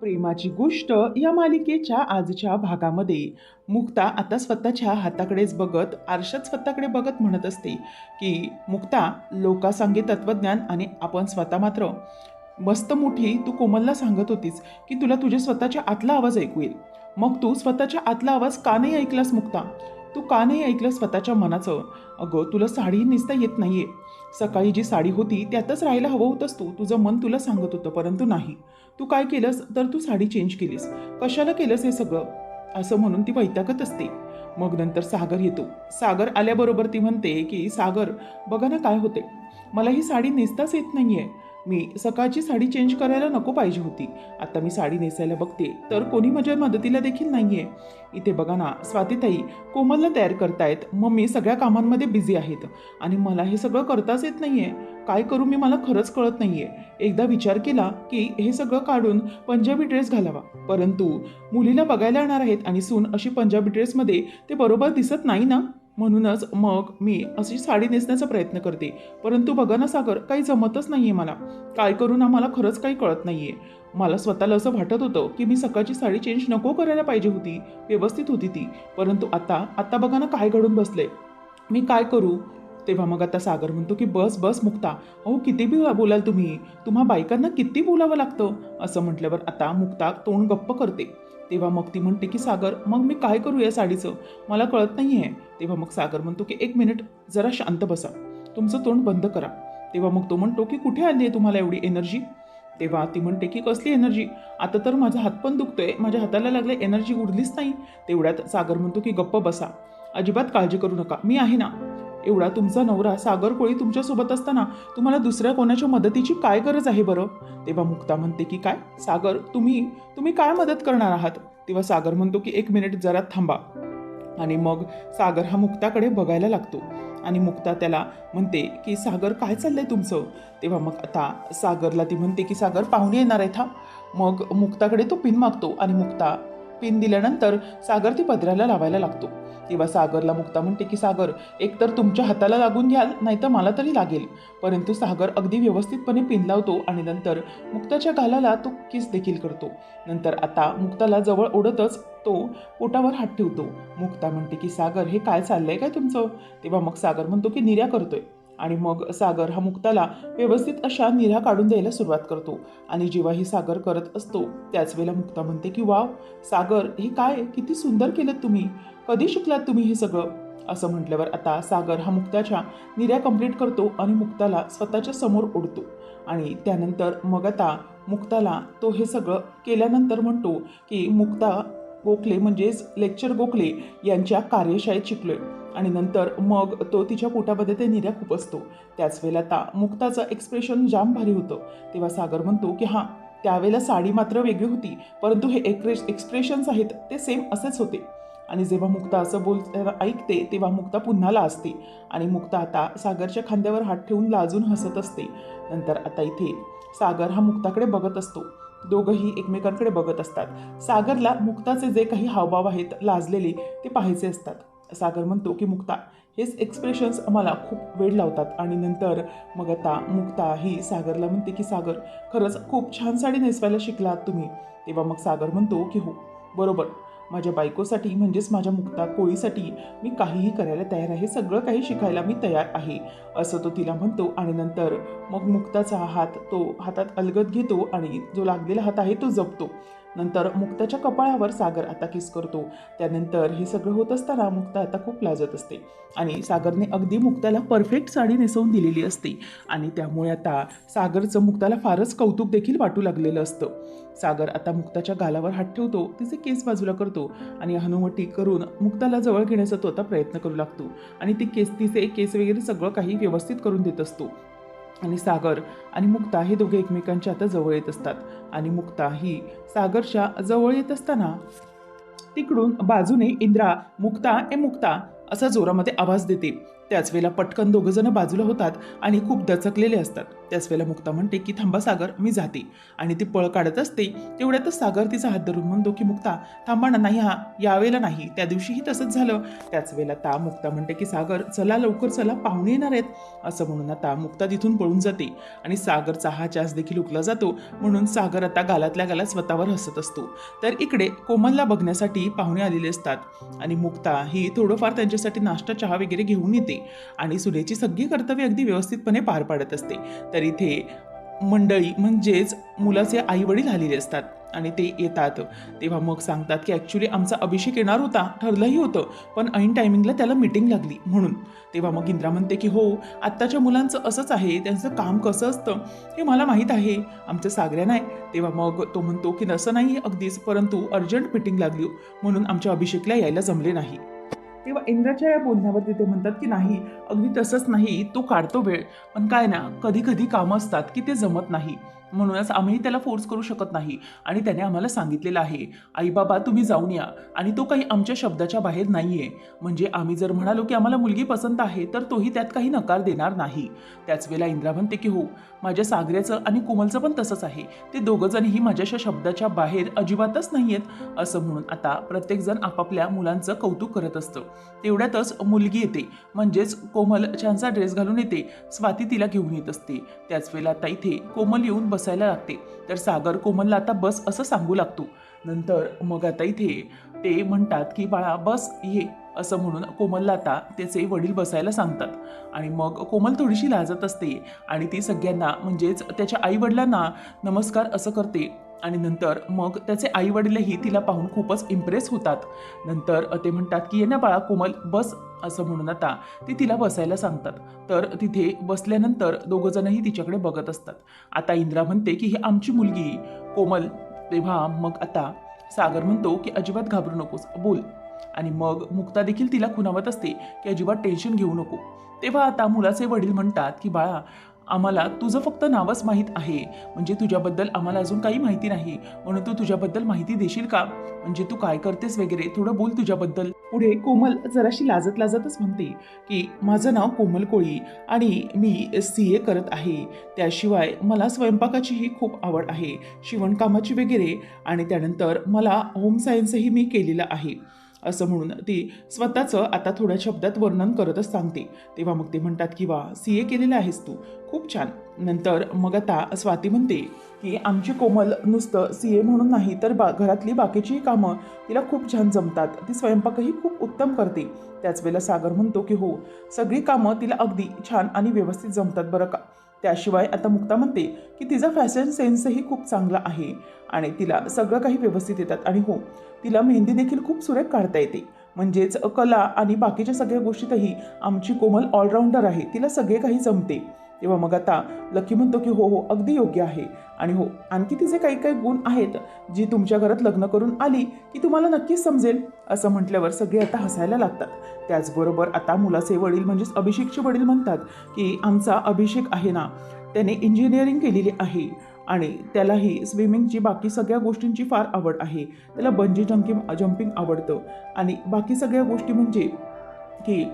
प्रेमाची गोष्ट या मालिकेच्या आजच्या भागामध्ये. मुक्ता आता स्वतःच्या हाताकडेच बघत आरशात स्वतःकडे बघत म्हणत असते की मुक्ता लोकासांगे तत्वज्ञान आणि आपण स्वतः मात्र. मस्त मोठी तू कोमलला सांगत होतीस की तुला तुझ्या स्वतःच्या आतला आवाज ऐकू येईल. मग तू स्वतःच्या आतला आवाज का नाही ऐकलास मुक्ता? तू का नाही ऐकलं स्वतःच्या मनाचं? अगं तुला साडी नेसता येत नाहीये. सकाळी जी साडी होती त्यातच राहायला हवं होतंस तू. तुझं मन तुला सांगत होतं परंतु नाही. तू काय केलंस? तर तू साडी चेंज केलीस. कशाला केलंस हे सगळं? असं म्हणून ती वैतागत असते. मग नंतर सागर येतो. सागर आल्याबरोबर ती म्हणते की सागर बघा ना काय होते मला ही साडी नेसताच येत नाहीये. मी सकाळची साडी चेंज करायला नको पाहिजे होती. आता मी साडी नेसायला बघते तर कोणी माझ्या मदतीला देखील नाहीये. इथे बघा ना स्वातीताई कोमलला तयार करतायत. मम्मी सगळ्या कामांमध्ये बिझी आहेत. आणि मला हे सगळं करताच येत नाहीये. काय करू मी मला खरंच कळत नाहीये. एकदा विचार केला की हे सगळं काढून पंजाबी ड्रेस घालावा. परंतु मुलीला बघायला येणार आहेत आणि सून अशी पंजाबी ड्रेसमध्ये ते बरोबर दिसत नाही ना? म्हणूनच मग मी अशी साडी नेसण्याचा प्रयत्न करते. परंतु बघा ना सागर काही जमतच नाहीये मला. काय करू ना मला खरंच काही कळत नाहीये. मला स्वतःला असं वाटत होतं की मी सकाळची साडी चेंज नको करायला पाहिजे होती व्यवस्थित होती ती. परंतु आता आता बघा ना काय घडून बसले मी काय करू? तेव्हा मग आता सागर म्हणतो की बस बस मुक्ता. अहो किती बी बोलाल तुम्ही? तुम्हा बायकांना किती बोलावं लागतं? असं म्हटल्यावर आता मुक्ता तोंड गप्प करते. तेव्हा मग ती म्हणते की सागर मग मी काय करू या साडीचं? मला कळत नाही आहे तेव्हा मग सागर म्हणतो की एक मिनिट जरा शांत बसा. तुमचं तोंड बंद करा. तेव्हा मग तो म्हणतो की कुठे आली आहे तुम्हाला एवढी एनर्जी? तेव्हा ती म्हणते की कसली एनर्जी? आता तर माझा हात पण दुखतोय. माझ्या हाताला लागले एनर्जी उरलीच नाही. तेवढ्यात सागर म्हणतो की गप्प बसा. अजिबात काळजी करू नका. मी आहे ना. एवढा तुमचा नवरा सागर कोळी तुमच्यासोबत असताना तुम्हाला दुसऱ्या कोणाच्या मदतीची काय गरज आहे बरं? तेव्हा मुक्ता म्हणते की काय? सागर तुम्ही तुम्ही काय मदत करणार आहात? तेव्हा सागर म्हणतो की एक मिनिट जरा थांबा. आणि मग सागर हा मुक्ताकडे बघायला लागतो. आणि मुक्ता त्याला म्हणते की सागर काय चाललंय तुमचं? तेव्हा मग आता सागरला ती म्हणते की सागर पाहुणे येणार आहे था मग मुक्ताकडे तो पिन मागतो आणि मुक्ता पिन दिल्यानंतर सागर ती पदराला लावायला लागतो. तेव्हा सागरला मुक्ता म्हणते की सागर एकतर तुमच्या हाताला लागून घ्याल नाहीतर मला तरी लागेल. परंतु सागर अगदी व्यवस्थितपणे पिन लावतो आणि नंतर मुक्ताच्या गालाला तो किस देखील करतो. नंतर आता मुक्ताला जवळ ओढतच तो पोटावर हात ठेवतो. मुक्ता म्हणते की सागर हे काय चाललंय काय तुमचं? तेव्हा मग सागर म्हणतो की निर्या करतोय. आणि मग सागर हा मुक्ताला व्यवस्थित अशा निऱ्या काढून द्यायला सुरुवात करतो. आणि जेव्हा ही सागर करत असतो त्याच वेळेला मुक्ता म्हणते की वाव सागर हे काय किती सुंदर केलं तुम्ही. कधी शिकलात तुम्ही हे सगळं? असं म्हटल्यावर आता सागर हा मुक्ताच्या निर्या कंप्लीट करतो आणि मुक्ताला स्वतःच्या समोर ओढतो. आणि त्यानंतर मग आता मुक्ताला तो हे सगळं केल्यानंतर म्हणतो की मुक्ता गोखले म्हणजेच लेक्चर गोखले यांच्या कार्यशाळेत शिकलोय. आणि नंतर मग तो तिच्या पोटामध्ये ते निर्या खूप असतो त्याच वेळेला आता मुक्ताचं एक्सप्रेशन जाम भारी होतं. तेव्हा सागर म्हणतो की हां त्यावेळेला साडी मात्र वेगळी होती परंतु हे एक्रेश एक्सप्रेशन्स आहेत ते सेम असेच होते. आणि जेव्हा मुक्ता असं बोल ऐकते तेव्हा मुक्ता पुन्हा लाजते. आणि मुक्ता आता सागरच्या खांद्यावर हात ठेवून लाजून हसत असते. नंतर आता इथे सागर हा मुक्ताकडे बघत असतो. दोघंही एकमेकांकडे बघत असतात. सागरला मुक्ताचे जे काही हावभाव आहेत लाजलेले ते पाहायचे असतात. सागर म्हणतो की मुक्ता हेच एक्सप्रेशन्स मला खूप वेळ लावतात. आणि नंतर मग आता मुक्ता ही सागरला म्हणते की सागर खरंच खूप छान साडी नेसवायला शिकलात तुम्ही. तेव्हा मग सागर म्हणतो की हो बरोबर. माझ्या बायकोसाठी म्हणजेच माझ्या मुक्ता कोळीसाठी मी काहीही करायला तयार आहे सगळं काही शिकायला मी तयार आहे असं तो तिला म्हणतो. आणि नंतर मग मुक्ताचा हात तो हातात अलगद घेतो आणि जो लागलेला हात आहे तो जपतो. नंतर मुक्ताच्या कपाळावर सागर आता किस करतो. त्यानंतर हे सगळं होत असताना मुक्ता आता खूप लाजत असते. आणि सागरने अगदी मुक्ताला परफेक्ट साडी नेसवून दिलेली असते. आणि त्यामुळे आता सागरचं मुक्ताला फारच कौतुक देखील वाटू लागलेलं असतं. सागर आता मुक्ताच्या गालावर हात ठेवतो तिचे केस बाजूला करतो आणि हनुवटी करून मुक्ताला जवळ घेण्याचा तो आता प्रयत्न करू लागतो आणि ती केस तिचे केस वगैरे सगळं काही व्यवस्थित करून देत असतो. आणि सागर आणि मुक्ता हे दोघे एकमेकांच्या आता जवळ येत असतात आणि मुक्ता ही सागरच्या जवळ येत असताना तिकडून बाजूने इंद्रा मुक्ता ए मुक्ता असा जोरामध्ये आवाज देते. त्याच वेळेला पटकन दोघं जण बाजूला होतात आणि खूप दचकलेले असतात. त्याच वेळेला मुक्ता म्हणते की थांबा सागर मी जाते. आणि ती पळ काढत असते. तेवढ्यातच सागर तिचा हात धरून म्हणतो की मुक्ता थांबा ना नाही हा यावेळेला नाही. त्या दिवशीही तसंच झालं. त्याच वेळेला ता मुक्ता म्हणते की सागर चला लवकर चला पाहुणे येणार आहेत. असं म्हणून आता मुक्ता तिथून पळून जाते. आणि सागरचा हा चास देखील उकला जातो. म्हणून सागर आता गालातल्या गालात स्वतःवर हसत असतो. तर इकडे कोमलला बघण्यासाठी पाहुणे आलेले असतात. आणि मुक्ता ही थोडंफार त्यांच्यासाठी नाश्ता चहा वगैरे घेऊन येते. आणि सुनेची सगळी कर्तव्य अगदी व्यवस्थितपणे पार पाडत असते. तर इथे मंडळी म्हणजेच मुलाचे आई वडील आलेले असतात आणि ते येतात. तेव्हा मग सांगतात की ॲक्च्युली आमचा अभिषेक येणार होता ठरलंही होतं पण ऐन टायमिंगला त्याला मिटिंग लागली म्हणून. तेव्हा मग इंद्रा म्हणते की हो आत्ताच्या मुलांचं असंच आहे त्यांचं काम कसं असतं हे मला माहीत आहे आमचं सागऱ्या नाही. तेव्हा मग तो म्हणतो की नसं नाही अगदीच परंतु अर्जंट मिटिंग लागली म्हणून आमच्या अभिषेकला यायला जमले नाही. तेव्हा इंद्राच्या या बोलण्यावरती ते म्हणतात की नाही अगदी तसंच नाही तो काढतो वेळ. पण काय ना कधी कधी कामं असतात की ते जमत नाही. म्हणूनच आम्ही त्याला फोर्स करू शकत नाही. आणि त्याने आम्हाला सांगितलेलं आहे आई बाबा तुम्ही जाऊन या. आणि तो काही आमच्या शब्दाच्या बाहेर नाही आहे म्हणजे आम्ही जर म्हणालो की आम्हाला मुलगी पसंत आहे तर तोही त्यात काही नकार देणार नाही. त्याच वेळेला इंद्रा म्हणते की हो माझ्या सागऱ्याचं आणि कोमलचं पण तसंच आहे. ते दोघं जणही माझ्याशा शब्दाच्या बाहेर अजिबातच नाही आहेत असं म्हणून आता प्रत्येकजण आपापल्या मुलांचं कौतुक करत असतं. तेवढ्यातच मुलगी येते. म्हणजेच कोमल छानसा ड्रेस घालून येते. स्वाती तिला घेऊन येत असते. त्याच वेळेला आता इथे कोमल येऊन बस बसायला लागते. तर सागर कोमलला आता बस असं सांगू लागतो. नंतर मग आता इथे ते म्हणतात की बाळा बस ये असं म्हणून कोमलला आता त्याचे वडील बसायला सांगतात. आणि मग कोमल थोडीशी लाजत असते आणि ती सगळ्यांना म्हणजेच त्याच्या आई वडिलांना नमस्कार असं करते. आणि नंतर मग त्याचे आई वडीलही तिला पाहून खूपच इम्प्रेस होतात. नंतर ते म्हणतात की ये ना बाळा कोमल बस असं म्हणून आता ती तिला बसायला सांगतात. तर तिथे बसल्यानंतर दोघंजणही तिच्याकडे बघत असतात. आता इंद्रा म्हणते की ही आमची मुलगी. कोमल तेव्हा मग आता सागर म्हणतो की अजिबात घाबरू नकोस बोल. आणि मग मुक्ता देखील तिला खुणावत असते की अजिबात टेन्शन घेऊ नको. तेव्हा आता मुलाचे वडील म्हणतात की बाळा आम्हाला तुझं फक्त नावच माहीत आहे. म्हणजे तुझ्याबद्दल आम्हाला अजून काही माहिती नाही. म्हणून तू तुझ्याबद्दल माहिती देशील का? म्हणजे तू काय करतेस वगैरे थोडं बोल तुझ्याबद्दल. पुढे कोमल जराशी लाजत लाजतच म्हणते की माझं नाव कोमल कोळी आणि मी सी ए करत आहे. त्याशिवाय मला स्वयंपाकाचीही खूप आवड आहे. शिवणकामाची वगैरे आणि त्यानंतर मला होम सायन्सही मी केलेलं आहे. असं म्हणून ती स्वतःचं आता थोड्या शब्दात वर्णन करतच सांगते. तेव्हा मग ते म्हणतात की वा सी ए केलेलं आहेस तू. खूप छान. नंतर मग आता स्वाती म्हणते की आमची कोमल नुसतं सी ए म्हणून नाही तर बा घरातली बाकीचीही कामं तिला खूप छान जमतात. ती स्वयंपाकही खूप उत्तम करते. त्याच वेळेला सागर म्हणतो की हो सगळी कामं तिला अगदी छान आणि व्यवस्थित जमतात बरं का? त्याशिवाय आता मुक्ता म्हणते की तिचा फॅशन सेन्सही खूप चांगला आहे. आणि तिला सगळं काही व्यवस्थित येतात. आणि हो तिला मेहंदी देखील खूप सुरेख काढता येते. म्हणजेच कला आणि बाकीच्या सगळ्या गोष्टीतही आमची कोमल ऑलराऊंडर आहे. तिला सगळे काही जमते. तेव्हा मग आता लकी म्हणतो की हो हो अगदी योग्य आहे. आणि हो आणखी तिचे काही काही गुण आहेत जी तुमच्या घरात लग्न करून आली की तुम्हाला नक्कीच समजेल असं म्हटल्यावर सगळे आता हसायला लागतात. त्याचबरोबर आता मुलाचे वडील म्हणजेच अभिषेकचे वडील म्हणतात की आमचा अभिषेक आहे ना त्याने इंजिनिअरिंग केलेली आहे. आणि त्यालाही स्विमिंगची बाकी सगळ्या गोष्टींची फार आवड आहे. त्याला बंजी जंकिंग जम्पिंग आवडतं. आणि बाकी सगळ्या गोष्टी म्हणजे की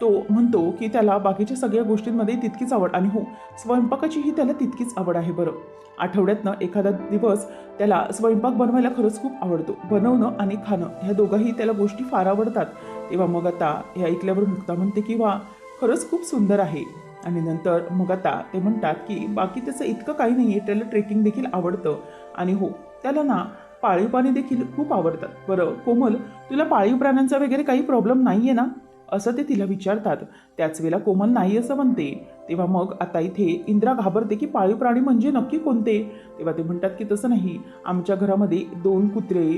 तो म्हणतो की त्याला बाकीच्या सगळ्या गोष्टींमध्ये तितकीच आवड आणि हो स्वयंपाकाचीही त्याला तितकीच आवड आहे बरं. आठवड्यातनं एखादा दिवस त्याला स्वयंपाक बनवायला खरंच खूप आवडतो. बनवणं आणि खाणं ह्या दोघंही त्याला गोष्टी फार आवडतात. तेव्हा मग आता हे ऐकल्यावर मुक्ता म्हणते की वा खरंच खूप सुंदर आहे. आणि नंतर मग आता ते म्हणतात की बाकी त्याचं इतकं काही नाही आहे त्याला ट्रेकिंग देखील आवडतं. आणि हो त्याला ना पाळीव प्राणी देखील खूप आवडतात. बरं कोमल तुला पाळीव प्राण्यांचा वगैरे काही प्रॉब्लेम नाही आहे ना? असं ते तिला विचारतात. त्याच वेळेला कोमल नाही असं म्हणते. तेव्हा मग आता इथे इंद्रा घाबरते की पाळीव प्राणी म्हणजे नक्की कोणते? तेव्हा ते म्हणतात की तसं नाही. आमच्या घरामध्ये दोन कुत्रे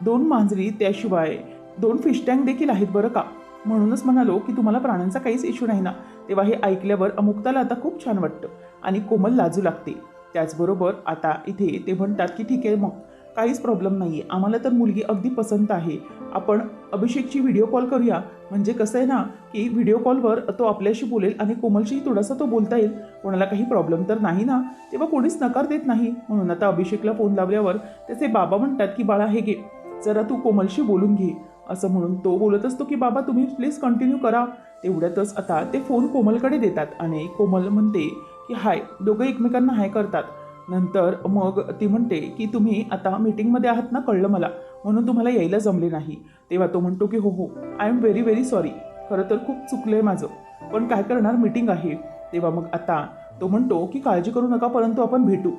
दोन मांजरी त्याशिवाय दोन फिश टँक देखील आहेत बरं का? म्हणूनच म्हणालो की तुम्हाला प्राण्यांचा काहीच इश्यू नाही ना. तेव्हा हे ऐकल्यावर अमुक्ताला आता खूप छान वाटतं आणि कोमल लाजू लागते. त्याचबरोबर आता इथे ते म्हणतात की ठीक आहे मग. काहीच प्रॉब्लेम नाही आहे आम्हाला तर मुलगी अगदी पसंत आहे. आपण अभिषेकची व्हिडिओ कॉल करूया. म्हणजे कसं आहे ना की व्हिडिओ कॉलवर तो आपल्याशी बोलेल आणि कोमलशीही थोडासा तो बोलता येईल. कोणाला काही प्रॉब्लेम तर नाही ना. तेव्हा कोणीच नकार देत नाही. म्हणून आता अभिषेकला फोन लावल्यावर त्याचे बाबा म्हणतात की बाळा हे घे. जरा तू कोमलशी बोलून घे. असं म्हणून तो बोलत असतो की बाबा तुम्ही प्लीज कंटिन्यू करा. तेवढ्यातच आता ते फोन कोमलकडे देतात. आणि कोमल म्हणते की हाय. दोघं एकमेकांना हाय करतात. नंतर मग ती म्हणते की तुम्ही आता मीटिंगमध्ये आहात ना कळलं मला म्हणून तुम्हाला यायला जमले नाही. तेव्हा तो म्हणतो की हो हो I am very very sorry खरं तर खूप चुकलं आहे माझं पण काय करणार मीटिंग आहे. तेव्हा मग आता तो म्हणतो की काळजी करू नका परंतु आपण भेटू.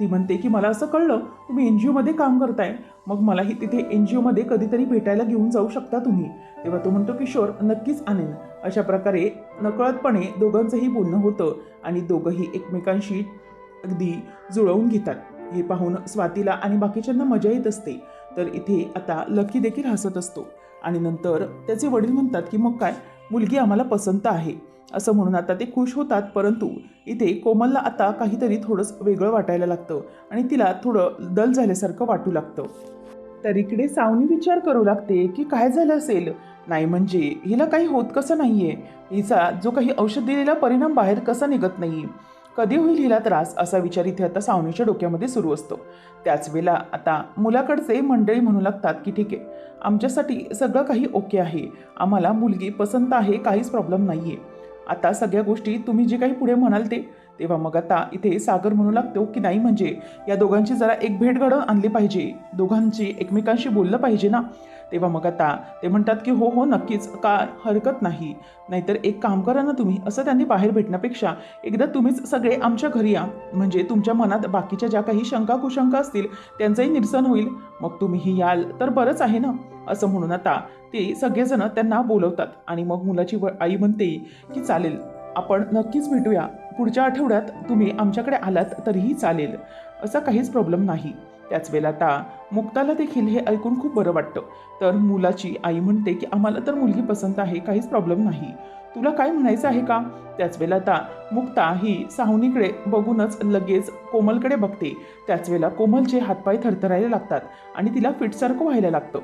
ती म्हणते की मला असं कळलं तुम्ही एन जी ओमध्ये काम करताय मग मलाही तिथे एन जी ओमध्ये कधीतरी भेटायला घेऊन जाऊ शकता तुम्ही. तेव्हा तो म्हणतो की शोर नक्कीच आणेन. अशा प्रकारे नकळतपणे दोघांचंही बोलणं होतं आणि दोघंही एकमेकांशी अगदी जुळवून घेतात. हे पाहून स्वातीला आणि बाकीच्यांना मजा येत असते. तर इथे आता लकी देखील हसत असतो. आणि नंतर त्याचे वडील म्हणतात की मग काय? मुलगी आम्हाला पसंत आहे. असं म्हणून आता ते खुश होतात परंतु इथे कोमलला आता काहीतरी थोडंसं वेगळं वाटायला लागतं आणि तिला थोडं दल झाल्यासारखं वाटू लागतं. तर इकडे सावनी विचार करू लागते की काय झालं असेल? नाही म्हणजे हिला काही होत कसं नाहीये? हिचा जो काही औषध दिलेला परिणाम बाहेर कसा निघत नाही? कधी होईल हिला त्रास असा विचार इथे आता सावनीच्या डोक्यामध्ये सुरू असतो. त्याच वेळेला आता मुलाकडचे मंडळी म्हणू लागतात की ठीक आहे आमच्यासाठी सगळं काही ओके आहे. आम्हाला मुलगी पसंत आहे काहीच प्रॉब्लेम नाही आहे आता सगळ्या गोष्टी तुम्ही जे काही पुढे म्हणाल ते. तेव्हा मग आता इथे सागर म्हणू लागतो की नाही म्हणजे या दोघांची जरा एक भेट घडवून आणली पाहिजे. दोघांची एकमेकांशी बोललं पाहिजे ना. तेव्हा मग आता ते म्हणतात की हो हो नक्कीच का हरकत नाही. नाहीतर एक काम करा ना तुम्ही असं त्यांनी बाहेर भेटण्यापेक्षा एकदा तुम्हीच सगळे आमच्या घरी या. म्हणजे तुमच्या मनात बाकीच्या ज्या काही शंका कुशंका असतील त्यांचंही निरसन होईल. मग तुम्हीही याल तर बरंच आहे ना? असं म्हणून आता ते सगळेजण त्यांना बोलवतात आणि मग मुलाची व आई म्हणते की चालेल आपण नक्कीच भेटूया. पुढच्या आठवड्यात तुम्ही आमच्याकडे आलात तरीही चालेल. असा काहीच प्रॉब्लेम नाही. त्याच वेळेला आता मुक्ताला देखील हे ऐकून खूप बरं वाटतं. तर मुलाची आई म्हणते की आम्हाला तर मुलगी पसंत आहे काहीच प्रॉब्लेम नाही. तुला काय म्हणायचं आहे का? त्याच वेळेला आता मुक्ता ही सावनीकडे बघूनच लगेच कोमलकडे बघते. त्याच वेळेला कोमलचे हातपाय थरथरायला लागतात आणि तिला फिटसारखं व्हायला लागतं.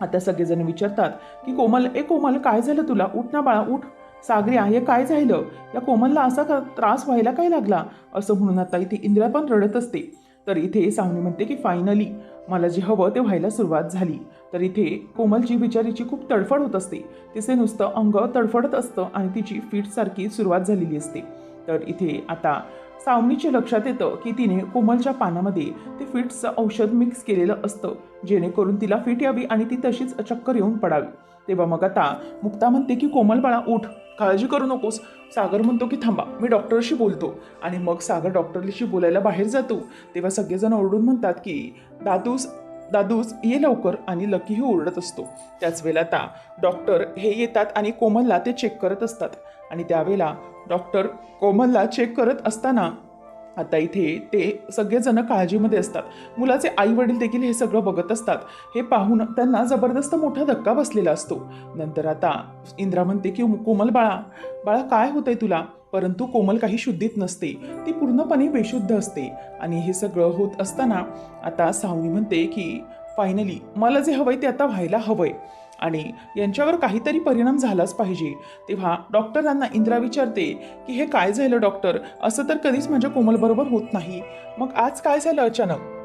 आता सगळेजण विचारतात की कोमल ए कोमल काय झालं तुला? उठ ना बाळा उठ. सागरी आहे काय झालं? या कोमलला असा त्रास व्हायला काय लागला? असं म्हणून आता इथे इंदिरा पण रडत असते. तर इथे सावनी म्हणते की फायनली मला जे हवं ते व्हायला सुरुवात झाली. तर इथे कोमलची बिचारीची खूप तडफड होत असते. तिचे नुसतं अंग तडफडत असतं आणि तिची फिटसारखी सुरुवात झालेली असते. तर इथे आता सावनीच्या लक्षात येतं की तिने कोमलच्या पानामध्ये ते फिट्सचं औषध मिक्स केलेलं असतं जेणेकरून तिला फिट यावी आणि ती तशीच चक्कर येऊन पडावी. तेव्हा मग आता मुक्ता म्हणते की कोमल बाळा उठ. काळजी करू नकोस. सागर म्हणतो की थांबा मी डॉक्टरशी बोलतो. आणि मग सागर डॉक्टरशी बोलायला बाहेर जातो. तेव्हा सगळेजण ओरडून म्हणतात की दादूस दादूस ये लवकर. आणि लकीही ओरडत असतो. त्याच वेळेला आता डॉक्टर हे येतात आणि कोमलला ते चेक करत असतात. आणि त्यावेळेला डॉक्टर कोमलला चेक करत असताना आता इथे ते सगळेजण काळजीमध्ये असतात. मुलाचे आई वडील देखील हे सगळं बघत असतात. हे पाहून त्यांना जबरदस्त मोठा धक्का बसलेला असतो. नंतर आता इंद्रा म्हणते की कोमल बाळा बाळा काय होतंय तुला? परंतु कोमल काही शुद्धीत नसते. ती पूर्णपणे बेशुद्ध असते. आणि हे सगळं होत असताना आता सावनी म्हणते की फायनली मला जे हवंय ते आता व्हायला हवंय. आणि यांच्यावर काहीतरी परिणाम झालाच पाहिजे. तेव्हा डॉक्टरांना इंद्रा विचारते की हे काय झालं डॉक्टर? असं तर कधीच माझ्या कोमलबरोबर होत नाही. मग आज काय झालं अचानक?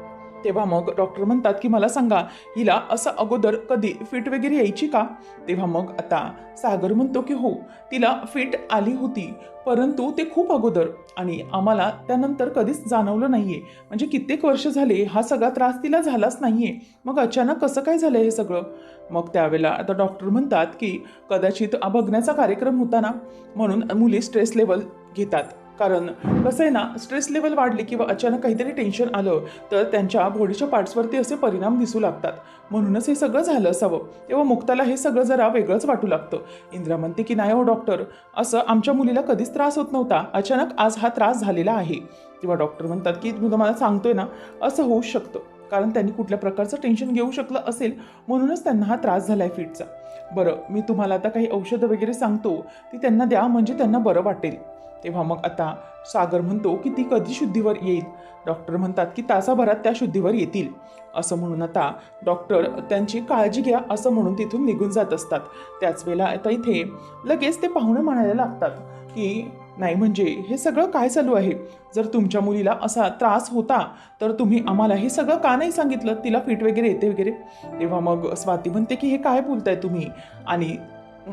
तेव्हा मग डॉक्टर म्हणतात की मला सांगा हिला असं अगोदर कधी फिट वगैरे यायची का? तेव्हा मग आता सागर म्हणतो की हो तिला फिट आली होती परंतु ते खूप अगोदर आणि आम्हाला त्यानंतर कधीच जाणवलं नाहीये. म्हणजे कित्येक वर्ष झाले हा सगळा त्रास तिला झालाच नाहीये. मग अचानक कसं काय झालं हे सगळं? मग त्यावेळेला आता डॉक्टर म्हणतात की कदाचित बघण्याचा कार्यक्रम होता ना? म्हणून मुली स्ट्रेस लेवल घेतात. कारण कसं आहे ना स्ट्रेस लेवल वाढली किंवा अचानक काहीतरी टेन्शन आलं तर त्यांच्या बॉडीच्या पार्ट्सवरती असे परिणाम दिसू लागतात. म्हणूनच हे सगळं झालं असावं. तेव्हा मुक्ताला हे सगळं जरा वेगळंच वाटू लागतं. इंदिरा म्हणते की नाही हो डॉक्टर असं आमच्या मुलीला कधीच त्रास होत नव्हता. अचानक आज हा त्रास झालेला आहे. तेव्हा डॉक्टर म्हणतात की मी तुम्हाला सांगतोय ना असं होऊ शकतं. कारण त्यांनी कुठल्या प्रकारचं टेन्शन घेऊ शकलं असेल म्हणूनच त्यांना हा त्रास झाला आहे फिटचा बरं मी तुम्हाला आता काही औषधं वगैरे सांगतो ती त्यांना द्या म्हणजे त्यांना बरं वाटेल. तेव्हा मग आता सागर म्हणतो की ती कधी शुद्धीवर येईल? डॉक्टर म्हणतात की तासाभरात त्या शुद्धीवर येतील. असं म्हणून आता डॉक्टर त्यांची काळजी घ्या असं म्हणून तिथून निघून जात असतात. त्याच वेळेला आता इथे लगेच ते पाहुणे म्हणायला लागतात की नाही म्हणजे हे सगळं काय चालू आहे? जर तुमच्या मुलीला असा त्रास होता तर तुम्ही आम्हाला हे सगळं का नाही सांगितलं? तिला फिट वगैरे येते वगैरे? तेव्हा मग स्वाती म्हणते की हे काय बोलताय तुम्ही? आणि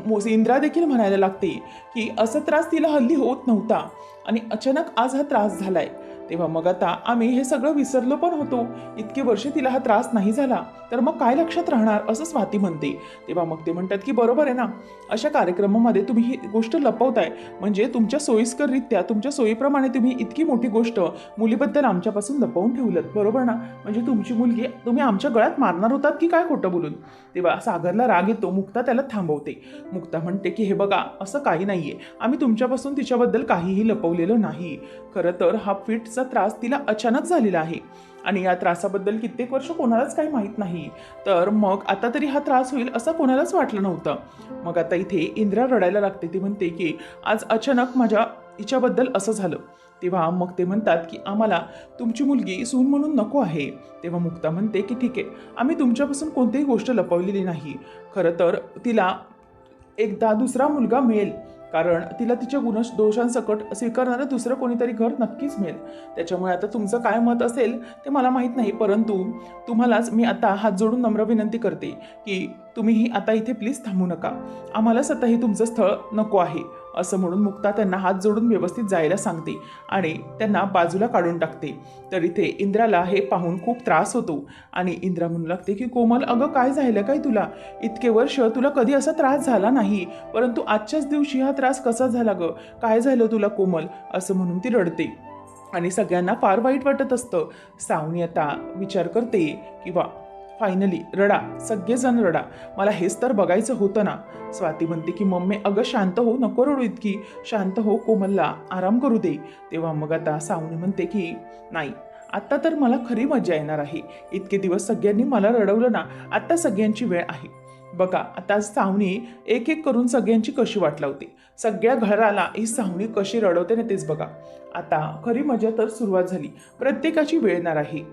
मोस इंद्रा देखील म्हणायला लागते की असा त्रास तिला हल्ली होत नव्हता आणि अचानक आज हा त्रास झालाय. तेव्हा मग आता आम्ही हे सगळं विसरलो पण होतो. इतके वर्ष तिला हा त्रास नाही झाला तर मग काय लक्षात राहणार? असं स्वाती म्हणते. तेव्हा मग ते म्हणतात की बरोबर आहे ना. अशा कार्यक्रमामध्ये तुम्ही ही गोष्ट लपवताय. म्हणजे तुमच्या सोयीस्कररित्या तुमच्या सोयीप्रमाणे तुम्ही इतकी मोठी गोष्ट मुलीबद्दल आमच्यापासून लपवून ठेवलं बरोबर ना? म्हणजे तुमची मुलगी तुम्ही आमच्या गळ्यात मारणार होतात की काय खोटं बोलून? तेव्हा सागरला राग येतो. मुक्ता त्याला थांबवते. मुक्ता म्हणते की हे बघा असं काही नाहीये. आम्ही तुमच्यापासून तिच्याबद्दल काहीही लपवलेलं नाही. खरं तर हा फिटचा त्रास तिला अचानक झालेला आहे. आणि या त्रासाबद्दल कित्येक वर्ष कोणालाच काही माहीत नाही. तर मग आता तरी हा त्रास होईल असं कोणालाच वाटलं नव्हतं. मग आता इथे इंद्रा रडायला लागते. ती म्हणते की आज अचानक माझ्या हिच्याबद्दल असं झालं. तेव्हा मग ते म्हणतात की आम्हाला तुमची मुलगी सून म्हणून नको आहे. तेव्हा मुक्ता म्हणते की ठीक आहे. आम्ही तुमच्यापासून कोणतीही गोष्ट लपवलेली नाही. खरं तर तिला एकदा दुसरा मुलगा मिळेल. कारण तिला तिच्या गुण दोषांसकट स्वीकारणारं दुसरं कोणीतरी घर नक्कीच मिळेल. त्याच्यामुळे आता तुमचं काय मत असेल ते मला माहीत नाही परंतु तुम्हालाच मी आता हात जोडून नम्र विनंती करते की तुम्हीही आता इथे प्लीज थांबू नका. आम्हालाच आता हे तुमचं स्थळ नको आहे. असं म्हणून मुक्ता त्यांना हात जोडून व्यवस्थित जायला सांगते आणि त्यांना बाजूला काढून टाकते. तर इथे इंद्राला हे पाहून खूप त्रास होतो आणि इंद्रा म्हणू लागते की कोमल अगं काय झालं काय तुला? इतके वर्ष तुला कधी असा त्रास झाला नाही. परंतु आजच्याच दिवशी हा त्रास कसा झाला गं? काय झालं तुला कोमल? असं म्हणून ती रडते. आणि सगळ्यांना फार वाईट वाटत असतं. सावनी आता विचार करते किंवा फायनली रडा सगळेजण रडा. मला हेच तर बघायचं होतं ना. स्वाती म्हणते की मम्मी अगं शांत हो नको रडू इतकी. शांत हो कोमलला आराम करू दे. तेव्हा मग आता सावनी म्हणते की नाही आत्ता तर मला खरी मजा येणार आहे. इतके दिवस सगळ्यांनी मला रडवलं ना आत्ता सगळ्यांची वेळ आहे. बघा आता सावनी एक एक करून सगळ्यांची कशी वाट लावते. सगळ्या घराला ही सावनी कशी रडवते ना तेच बघा. आता खरी मजा तर सुरुवात झाली. प्रत्येकाची वेळ येणार आहे.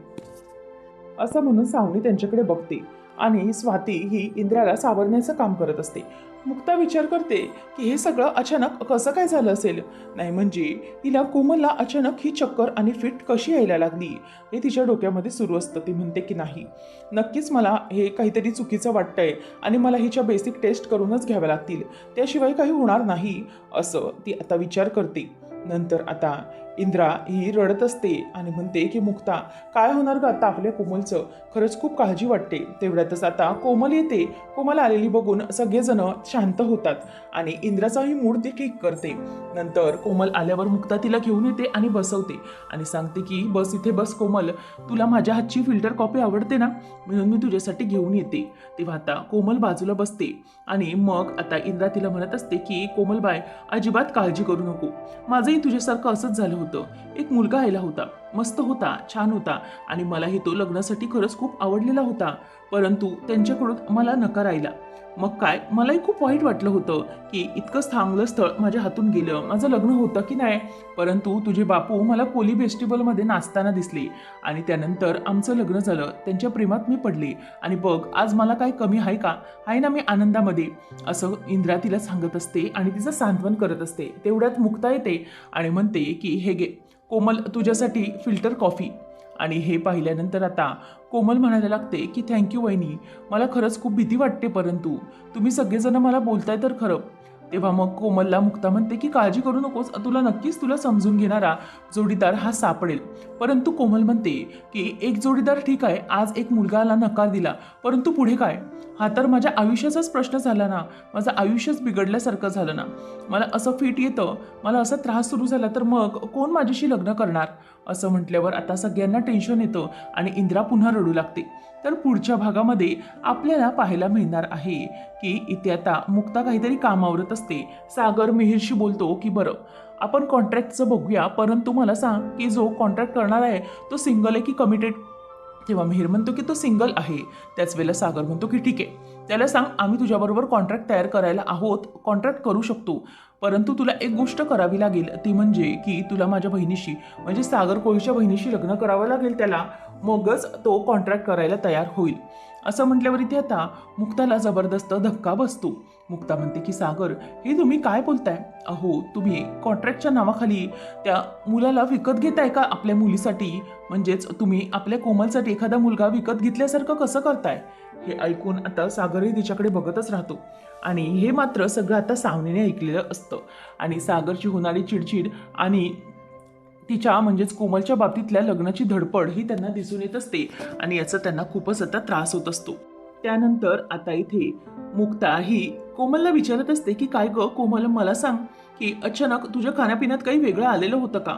असं म्हणून सावनी त्यांच्याकडे बघते आणि स्वाती ही इंद्राला सावरण्याचं काम करत असते. मुक्ता विचार करते की हे सगळं अचानक कसं काय झालं असेल? नाही म्हणजे तिला कोमलला अचानक ही चक्कर आणि फिट कशी यायला लागली? हे तिच्या डोक्यामध्ये सुरू असतं. ती म्हणते की नाही नक्कीच मला हे काहीतरी चुकीचं वाटतंय आणि मला हिच्या बेसिक टेस्ट करूनच घ्याव्या लागतील. त्याशिवाय काही होणार नाही असं ती आता विचार करते. नंतर आता इंद्रा ही रडत असते आणि म्हणते की मुक्ता काय होणार का आता आपल्या कोमलचं? खरंच खूप काळजी वाटते. तेवढ्यातच आता कोमल येते. कोमल आलेली बघून सगळेजण शांत होतात आणि इंद्राचाही मूड ती ठीक करते. नंतर कोमल आल्यावर मुक्ता तिला घेऊन येते आणि बसवते आणि सांगते की बस इथे बस कोमल. तुला माझ्या हातची फिल्टर कॉपी आवडते ना? म्हणून मी तुझ्यासाठी घेऊन येते. तेव्हा आता कोमल बाजूला बसते आणि मग आता इंद्रा तिला म्हणत असते की कोमलबाय अजिबात काळजी करू नको. माझंही तुझ्यासारखं असंच झालं होतं. एक मुलगा आला होता. मस्त होता छान होता आणि मलाही तो लग्नासाठी खरंच खूप आवडलेला होता. परंतु त्यांच्याकडून मला नकार आयला. मग काय? मलाही खूप वाईट वाटलं होतं की इतकं चांगलं स्थळ माझ्या हातून गेलं. माझं लग्न होतं की नाही? परंतु तुझे बापू मला कोली फेस्टिवलमध्ये नाचताना दिसले आणि त्यानंतर आमचं लग्न झालं. त्यांच्या प्रेमात मी पडले. आणि बघ आज मला काय कमी आहे का? आहे ना मी आनंदामध्ये. असं इंद्रा तिला सांगत असते आणि तिचं सांत्वन करत असते. तेवढ्यात मुक्ता येते आणि म्हणते की हे गे कोमल तुझ्यासाठी फिल्टर कॉफी. आणि हे पाहिल्यानंतर आता कोमल म्हणायला लागते की थँक्यू वहिनी. मला खरंच खूप भीती वाटते परंतु. तुम्ही सगळेजण मला बोलताय तर खरं. तेव्हा मग कोमलला मुक्ता म्हणते की काळजी करू नकोस तुला नक्कीच तुला समजून घेणारा जोडीदार हा सापडेल. परंतु कोमल म्हणते की एक जोडीदार ठीक आहे आज एक मुलगाला नकार दिला परंतु पुढे काय? हा तर माझ्या आयुष्याचाच प्रश्न झाला ना माझं आयुष्यच बिघडल्यासारखं झालं ना. मला असं फिट येतं मला असा त्रास सुरू झाला तर मग कोण माझ्याशी लग्न करणार? असं म्हटल्यावर आता सगळ्यांना टेन्शन येतं आणि इंद्रा पुन्हा रडू लागते. तर पुढच्या भागामध्ये आपल्याला पाहायला मिळणार आहे की इथे आता मुक्ता काहीतरी कामावरत असते सागर मिहिरशी बोलतो की बरं आपण कॉन्ट्रॅक्टचं बघूया. परंतु मला सांग की जो कॉन्ट्रॅक्ट करणार आहे तो सिंगल आहे की कमिटेड तेव्हा मिहीर म्हणतो की तो सिंगल आहे. त्याच वेळेला सागर म्हणतो की ठीक आहे. त्याला सांग आम्ही तुझ्याबरोबर कॉन्ट्रॅक्ट तयार करायला आहोत. कॉन्ट्रॅक्ट करू शकतो. परंतु तुला एक गोष्ट करावी लागेल. ती म्हणजे की तुला माझ्या बहिणीशी म्हणजे सागर कोळीच्या बहिणीशी लग्न करावं लागेल त्याला. मगच तो कॉन्ट्रॅक्ट करायला तयार होईल. असं म्हटल्यावर इथे आता मुक्ताला जबरदस्त धक्का बसतो. मुक्ता म्हणते की सागर हे तुम्ही काय बोलताय? अहो तुम्ही कॉन्ट्रॅक्टच्या नावाखाली त्या मुलाला विकत घेताय का आपल्या मुलीसाठी? म्हणजेच तुम्ही आपल्या कोमलसाठी एखादा मुलगा विकत घेतल्यासारखं कसं करताय? हे ऐकून आता सागरही तिच्याकडे बघतच राहतो. आणि हे मात्र सगळं आता सावनीने ऐकलेलं असतं. आणि सागरची होणारी चिडचिड आणि तिच्या म्हणजेच कोमलच्या बाबतीतल्या लग्नाची धडपड ही त्यांना दिसून येत असते आणि याचा त्यांना खूपच आता त्रास होत असतो. त्यानंतर आता इथे मुक्ता ही कोमलला विचारत असते की काय ग कोमल मला सांग की अचानक तुझ्या खाण्यापिण्यात काही वेगळं आलेलं होतं का?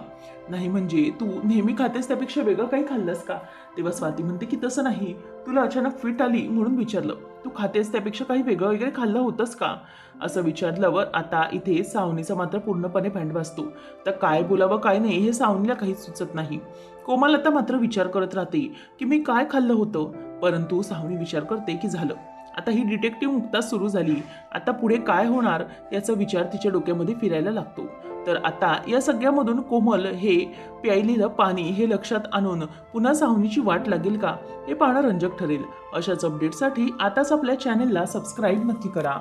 नाही म्हणजे तू नेहमी खातेस त्यापेक्षा वेगळं काही खाल्लंस का? तेव्हा स्वाती म्हणते की तसं नाही. तुला अचानक फिट आली म्हणून विचारलं. तू खातेस त्यापेक्षा काही वेगळं वगैरे खाल्लं होतंस का? असं विचारल्यावर आता इथे सावनीचा मात्र पूर्णपणे पॅन्ट वाजतो. तर काय बोलावं काय नाही हे सावनीला काहीच सुचत नाही. कोमल आता मात्र विचार करत राहते की मी काय खाल्लं होतं? परंतु सावनी विचार करते की झालं. आता ही डिटेक्टिव्ह मुक्ता सुरू झाली. आता पुढे काय होणार याचा विचार तिच्या डोक्यामध्ये फिरायला लागतो. तर आता या सगळ्यामधून कोमल हे प्यायलेलं पाणी हे लक्षात आणून पुन्हा सावनीची वाट लागेल का? हे पाहणं रंजक ठरेल. अशाच अपडेटसाठी आताच आपल्या चॅनेलला सबस्क्राईब नक्की करा.